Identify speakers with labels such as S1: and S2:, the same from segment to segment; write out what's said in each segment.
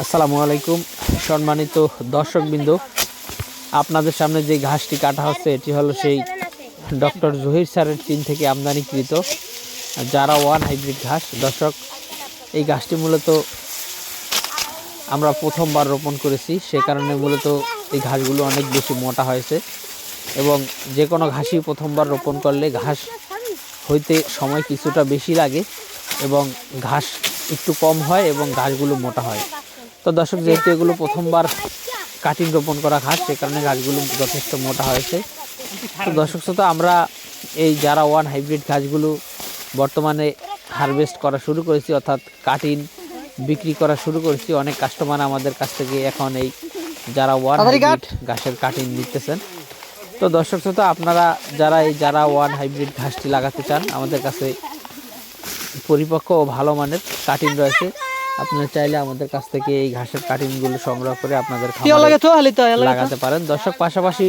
S1: আসসালামু আলাইকুম, সম্মানিত দর্শকবৃন্দ। আপনাদের সামনে যে ঘাসটি কাটা হচ্ছে, এটি হলো সেই ডক্টর জহির স্যারের চীন থেকে আমদানিকৃত যারা ওয়ান হাইব্রিড ঘাস। দর্শক, এই ঘাসটি মূলত আমরা প্রথমবার রোপণ করেছি, সে কারণে মূলত এই ঘাসগুলো অনেক বেশি মোটা হয়েছে এবং যে কোনো ঘাসই প্রথমবার রোপণ করলে ঘাস হইতে সময় কিছুটা বেশি লাগে এবং ঘাস একটু কম হয় এবং ঘাসগুলো মোটা হয়। তো দর্শক যেহেতু এগুলো প্রথমবার কাটিং রোপণ করা ঘাস সে কারণে গাছগুলো যথেষ্ট মোটা হয়েছে। তো দর্শক শ্রোতা আমরা এই যারা ওয়ান হাইব্রিড ঘাসগুলো বর্তমানে হারভেস্ট করা শুরু করেছি অর্থাৎ কাটিং বিক্রি করা শুরু করেছি অনেক কাস্টমার আমাদের কাছ থেকে এখন এই যারা ওয়ান হাইব্রিড ঘাসের কাটিং নিতেছেন। তো দর্শক শ্রোতা আপনারা যারা এই যারা ওয়ান হাইব্রিড ঘাসটি লাগাতে চান আমাদের কাছে পরিপক্ক ও ভালো মানের কাটিং রয়েছে। আপনারা চাইলে আমাদের কাছ থেকে এই ঘাসের কাটিংগুলো সংগ্রহ করে আপনাদের লাগাতে পারেন। দর্শক পাশাপাশি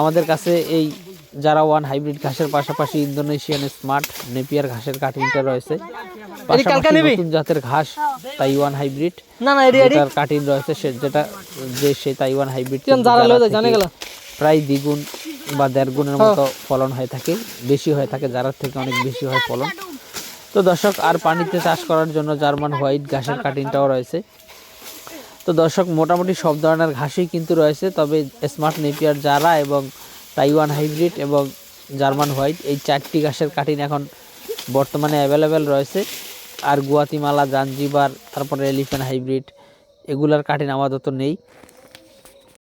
S1: আমাদের কাছে এই যারা ওয়ান হাইব্রিড ঘাসের পাশাপাশি ইন্দোনেশিয়ান স্মার্ট নেপিয়ার ঘাসের কাটিংটা রয়েছে। নতুন জাতের ঘাস তাইওয়ান হাইব্রিড
S2: না
S1: কাটিং রয়েছে সে যেটা যে সেই তাইওয়ান হাইব্রিড
S2: যারা জানে গেল।
S1: প্রায় দ্বিগুণ বা দেড় গুণের মতো ফলন হয়ে থাকে বেশি হয়ে থাকে যারার থেকে অনেক বেশি হয় ফলন। তো দর্শক, আর পানিতে চাষ করার জন্য জার্মান হোয়াইট ঘাসের কাটিংটাও রয়েছে। তো দর্শক, মোটামুটি সব ধরনের ঘাসই কিন্তু রয়েছে, তবে স্মার্ট নেপিয়ার জারা এবং তাইওয়ান হাইব্রিড এবং জার্মান হোয়াইট এই চারটি ঘাসের কাটিং এখন বর্তমানে অ্যাভেলেবেল রয়েছে। আর গুয়াতিমালা, জাঞ্জিবার, তারপরে এলিফ্যান্ট হাইব্রিড, এগুলার কাটিং আপাতত নেই।